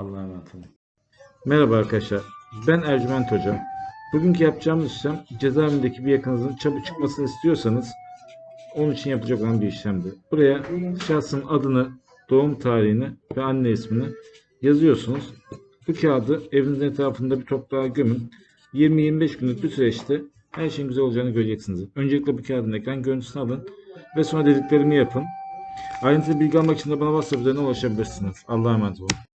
Allah'a emanet olun. Merhaba arkadaşlar. Ben Ercüment Hocam. Bugünkü yapacağımız işlem cezaevindeki bir yakınızın çabuk çıkmasını istiyorsanız onun için yapacak olan bir işlemdi. Buraya şahsın adını, doğum tarihini ve anne ismini yazıyorsunuz. Bu kağıdı evinizin etrafında bir toprağa gömün. 20-25 günlük bir süreçte her şeyin güzel olacağını göreceksiniz. Öncelikle bu kağıdın ekran görüntüsünü alın ve sonra dediklerimi yapın. Ayrıntılı bilgi almak için de bana WhatsApp üzerinden ulaşabilirsiniz. Allah'a emanet olun.